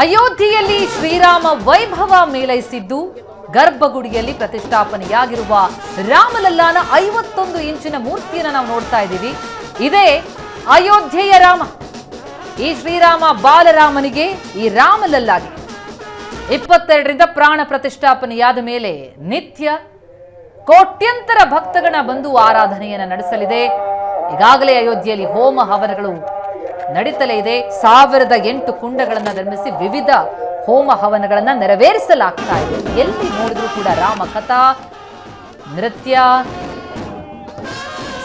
ಅಯೋಧ್ಯೆಯಲ್ಲಿ ಶ್ರೀರಾಮ ವೈಭವ ಮೇಳೈಸಿದ್ದು ಗರ್ಭಗುಡಿಯಲ್ಲಿ ಪ್ರತಿಷ್ಠಾಪನೆಯಾಗಿರುವ ರಾಮಲಲ್ಲಾನ ಐವತ್ತೊಂದು ಇಂಚಿನ ಮೂರ್ತಿಯನ್ನು ನಾವು ನೋಡ್ತಾ ಇದ್ದೀವಿ. ಇದೇ ಅಯೋಧ್ಯೆಯ ರಾಮ. ಈ ಶ್ರೀರಾಮ ಬಾಲರಾಮನಿಗೆ ಈ ರಾಮಲಲ್ಲಾಗೆ ಇಪ್ಪತ್ತೆರಡರಿಂದ ಪ್ರಾಣ ಪ್ರತಿಷ್ಠಾಪನೆಯಾದ ಮೇಲೆ ನಿತ್ಯ ಕೋಟ್ಯಂತರ ಭಕ್ತಗಣ ಬಂದು ಆರಾಧನೆಯನ್ನು ನಡೆಸಲಿದೆ. ಈಗಾಗಲೇ ಅಯೋಧ್ಯೆಯಲ್ಲಿ ಹೋಮ ಹವನಗಳು ನಡೀತಲೇ ಇದೆ. ಸಾವಿರದ ಎಂಟು ಕುಂಡಗಳನ್ನು ನಿರ್ಮಿಸಿ ವಿವಿಧ ಹೋಮ ಹವನಗಳನ್ನ ನೆರವೇರಿಸಲಾಗ್ತಾ ಇದೆ. ಎಲ್ಲಿ ನೋಡಿದ್ರೂ ಕೂಡ ರಾಮ ಕಥಾ, ನೃತ್ಯ,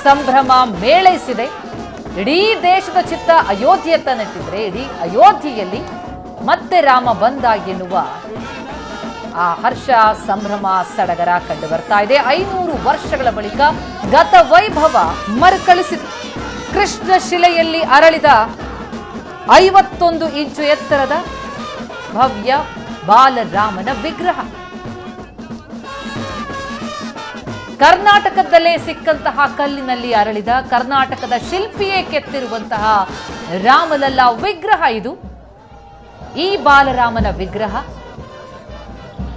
ಸಂಭ್ರಮ ಮೇಳೈಸಿದೆ. ಇಡೀ ದೇಶದ ಚಿತ್ತ ಅಯೋಧ್ಯೆಯತ್ತ ನೆಟ್ಟಿದ್ರೆ ಇಡೀ ಅಯೋಧ್ಯೆಯಲ್ಲಿ ಮತ್ತೆ ರಾಮ ಬಂದ ಎನ್ನುವ ಆ ಹರ್ಷ ಸಂಭ್ರಮ ಸಡಗರ ಕಂಡು ಬರ್ತಾ ಇದೆ. ಐನೂರು ವರ್ಷಗಳ ಬಳಿಕ ಗತ ವೈಭವ ಮರುಕಳಿಸಿತು. ಕೃಷ್ಣ ಶಿಲೆಯಲ್ಲಿ ಅರಳಿದ ಐವತ್ತೊಂದು ಇಂಚು ಎತ್ತರದ ಭವ್ಯ ಬಾಲರಾಮನ ವಿಗ್ರಹ. ಕರ್ನಾಟಕದಲ್ಲೇ ಸಿಕ್ಕಂತಹ ಕಲ್ಲಿನಲ್ಲಿ ಅರಳಿದ ಕರ್ನಾಟಕದ ಶಿಲ್ಪಿಯೇ ಕೆತ್ತಿರುವಂತಹ ರಾಮಲಲ್ಲ ವಿಗ್ರಹ ಇದು. ಈ ಬಾಲರಾಮನ ವಿಗ್ರಹ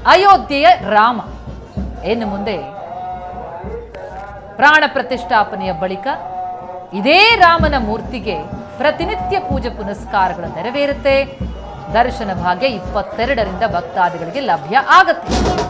ಅಯೋಧ್ಯೆಯ ರಾಮ. ಇನ್ನು ಮುಂದೆ ಪ್ರಾಣ ಪ್ರತಿಷ್ಠಾಪನೆಯ ಬಳಿಕ ಇದೇ ರಾಮನ ಮೂರ್ತಿಗೆ ಪ್ರತಿನಿತ್ಯ ಪೂಜೆ ಪುನಸ್ಕಾರಗಳು ನೆರವೇರುತ್ತೆ. ದರ್ಶನ ಭಾಗ್ಯ ಇಪ್ಪತ್ತೆರಡರಿಂದ ಭಕ್ತಾದಿಗಳಿಗೆ ಲಭ್ಯ ಆಗತ್ತೆ.